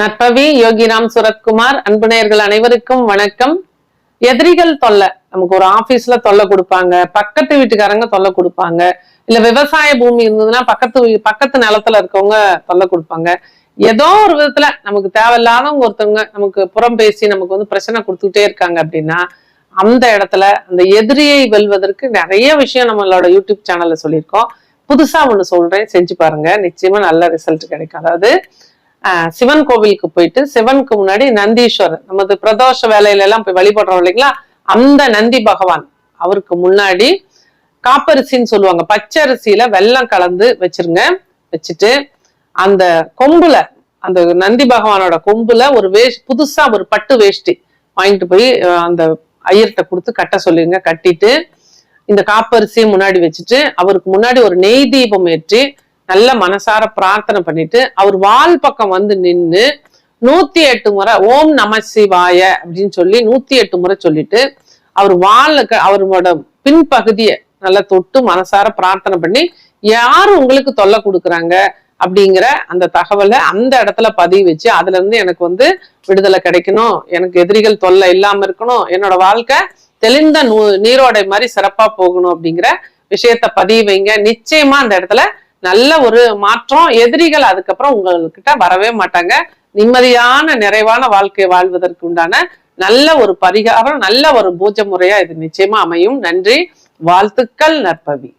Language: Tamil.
நட்பவி யோகிராம் சுரத்குமார் அன்புநேயர்கள் அனைவருக்கும் வணக்கம். எதிரிகள் தொல்லை. நமக்கு ஒரு ஆபீஸ்ல தொல்லை கொடுப்பாங்க பக்கத்து வீட்டுக்காரங்க தொல்லை கொடுப்பாங்க இல்ல விவசாய பூமி இருந்ததுன்னா பக்கத்து பக்கத்து நிலத்துல இருக்கவங்க தொல்லை கொடுப்பாங்க. ஏதோ ஒரு விதத்துல நமக்கு தேவையில்லாதவங்க ஒருத்தவங்க நமக்கு புறம் பேசி நமக்கு வந்து பிரச்சனை கொடுத்துக்கிட்டே இருக்காங்க அப்படின்னா அந்த இடத்துல அந்த எதிரியை வெல்வதற்கு நிறைய விஷயம் நம்மளோட யூடியூப் சேனல்ல சொல்லியிருக்கோம். புதுசா ஒண்ணு சொல்றேன் செஞ்சு பாருங்க. நிச்சயமா நல்ல ரிசல்ட் கிடைக்கும். அதாவது சிவன் கோவிலுக்கு போயிட்டு சிவனுக்கு முன்னாடி நந்தீஸ்வரர் நமது பிரதோஷ வேலையில எல்லாம் போய் வழிபடுறோம் இல்லைங்களா? அந்த நந்தி பகவான் அவருக்கு முன்னாடி காப்பரிசின்னு சொல்லுவாங்க. பச்சரிசியில வெள்ளம் கலந்து வச்சிருங்க வச்சுட்டு அந்த கொம்புல அந்த நந்தி பகவானோட கொம்புல ஒரு வேஷ் புதுசா ஒரு பட்டு வேஷ்டி வாங்கிட்டு போய் அந்த ஐயர்கிட்ட கொடுத்து கட்ட சொல்லிருங்க. கட்டிட்டு இந்த காப்பரிசியை முன்னாடி வச்சுட்டு அவருக்கு முன்னாடி ஒரு நெய் தீபம் ஏற்றி நல்ல மனசார பிரார்த்தனை பண்ணிட்டு அவர் வால் பக்கம் வந்து நின்று நூத்தி எட்டு முறை ஓம் நம சிவாய அப்படின்னு சொல்லி நூத்தி எட்டு முறை சொல்லிட்டு அவர் வாளுக்கு அவரோட பின்பகுதியை நல்லா தொட்டு மனசார பிரார்த்தனை பண்ணி யார் உங்களுக்கு தொல்லை கொடுக்குறாங்க அப்படிங்கிற அந்த தகவலை அந்த இடத்துல பதிவு வச்சு அதுல இருந்து எனக்கு வந்து விடுதலை கிடைக்கணும் எனக்கு எதிரிகள் தொல்லை இல்லாம இருக்கணும் என்னோட வாழ்க்கை தெளிந்த நூ நீரோடை மாதிரி சிறப்பா போகணும் அப்படிங்கிற விஷயத்த பதிவு வைங்க. நிச்சயமா அந்த இடத்துல நல்ல ஒரு மாற்றம். எதிரிகள் அதுக்கப்புறம் உங்கள்கிட்ட வரவே மாட்டாங்க. நிம்மதியான நிறைவான வாழ்க்கை வாழ்வதற்கு உண்டான நல்ல ஒரு பரிகாரம் நல்ல ஒரு பூஜை முறையா இது நிச்சயமா அமையும். நன்றி. வாழ்த்துக்கள் நற்பவி.